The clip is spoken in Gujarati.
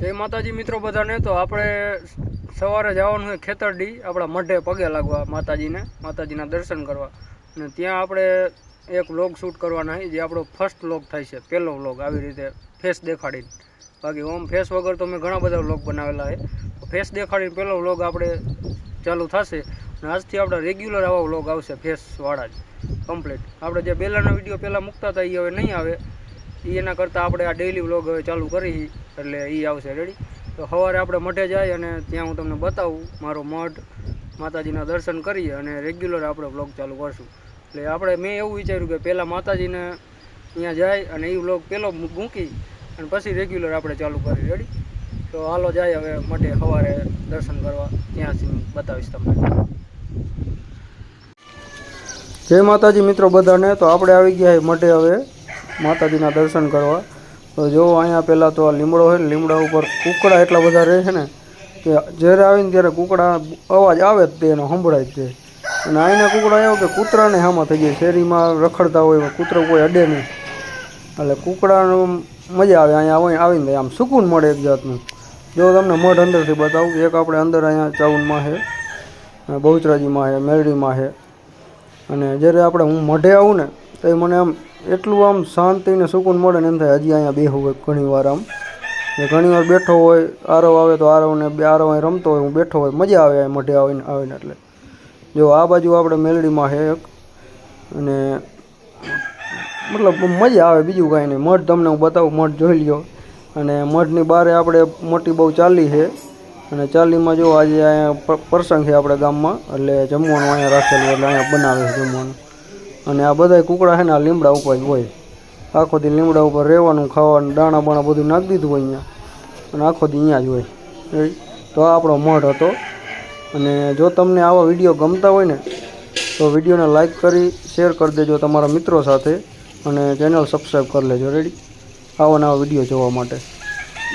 જય માતાજી મિત્રો બધાને, તો આપણે સવારે જવાનું હોય ખેતરડી આપણા મઢે પગે લાગવા માતાજીને, માતાજીના દર્શન કરવા. અને ત્યાં આપણે એક વ્લોગ શૂટ કરવાના છે જે આપણો ફર્સ્ટ વ્લોગ થાય છે, પહેલો વ્લોગ આવી રીતે ફેસ દેખાડીને. બાકી ઓમ ફેસ વગર તો મેં ઘણા બધા વ્લોગ બનાવેલા છે ફેસ દેખાડીને પહેલો વ્લોગ આપણે ચાલુ થશે. અને આજથી આપણા રેગ્યુલર આવા વ્લોગ આવશે ફેસવાળા જ કમ્પ્લીટ આપણે જે પહેલાંના વીડિયો પહેલાં મૂકતા હતા એ હવે નહીં આવે. એના કરતાં આપણે આ ડેઈલી વ્લોગ હવે ચાલુ કરી એટલે એ આવશે રેડી તો સવારે આપણે મઠે જાય અને ત્યાં હું તમને બતાવું મારો મઠ માતાજીના દર્શન કરી અને રેગ્યુલર આપણે વ્લોગ ચાલુ કરશું. એટલે આપણે મેં એવું વિચાર્યું કે પહેલાં માતાજીને ત્યાં જાય અને એ વ્લોગ પહેલો મૂકી અને પછી રેગ્યુલર આપણે ચાલુ કરી. રેડી તો હાલો જાય હવે મઠે સવારે દર્શન કરવા. ત્યાંથી બતાવીશ તમને. જય માતાજી મિત્રો બધાને. તો આપણે આવી ગયા મઢે હવે. માતાજીના દર્શન કરવા. તો જો અહીંયા પહેલાં તો આ લીમડો હોય ને, લીમડા ઉપર કૂકડા એટલા બધા રહે છે ને, કે જ્યારે આવીને ત્યારે કૂકડા અવાજ આવે જ તે, એનો સંભળાય જ તે. અને અહીંના કૂકડા એવો કે કૂતરાને હામાં થઈ જાય, શેરીમાં રખડતા હોય કૂતરો કોઈ અડે નહીં. એટલે કૂકડાનું મજા આવે, અહીંયા આવે આવીને આમ સુકૂન મળે એક જાતનું. જો તમને મઢ અંદરથી બતાવું એક આપણે અંદર અહીંયા ચાઉનમાં છે, બહુચરાજીમાં છે, મેરડીમાં છે. અને જ્યારે આપણે હું મઢે આવું ને તો એ મને આમ એટલું આમ શાંતિ ને સુકૂન મળે ને એમ થાય. હજી અહીંયા બેહું હોય ઘણી વાર આમ. ઘણી વાર બેઠો હોય, આરવ આવે તો આરવને બે આરવ રમતો હોય, હું બેઠો હોય, મજા આવે મઢે આવીને આવીને એટલે. જો આ બાજુ આપણે મેલડીમાં છે એક. અને મતલબ મજા આવે બીજું કાંઈ નહીં. મઢ તમને હું બતાવું, મઢ જોઈ લ્યો. અને મઢની બારે આપણે મોટી બહુ ચાલી છે. અને ચાલીમાં જો આજે અહીંયા પ્રસંગ છે આપણે ગામમાં. એટલે જમવાનું અહીંયા રાખેલું એટલે અહીંયા બનાવે છે જમવાનું. અને આ બધા કુકડા છે ને આ લીમડા ઉપર હોય. આખો દી લીમડા ઉપર રહેવાનું, ખાવાનું, દાણા બાણા બધું નાખી દીધું હોય અહીંયા. અને આખો દી અહીંયા જ હોય? તો આ આપણો મઢ હતો. અને જો તમને આવા વીડિયો ગમતા હોય ને, તો વિડીયોને લાઇક કરી, શેર કરી દેજો તમારા મિત્રો સાથે. અને ચેનલ સબસ્ક્રાઈબ કરી લેજો. રેડી આવા નવા વીડિયો જોવા માટે.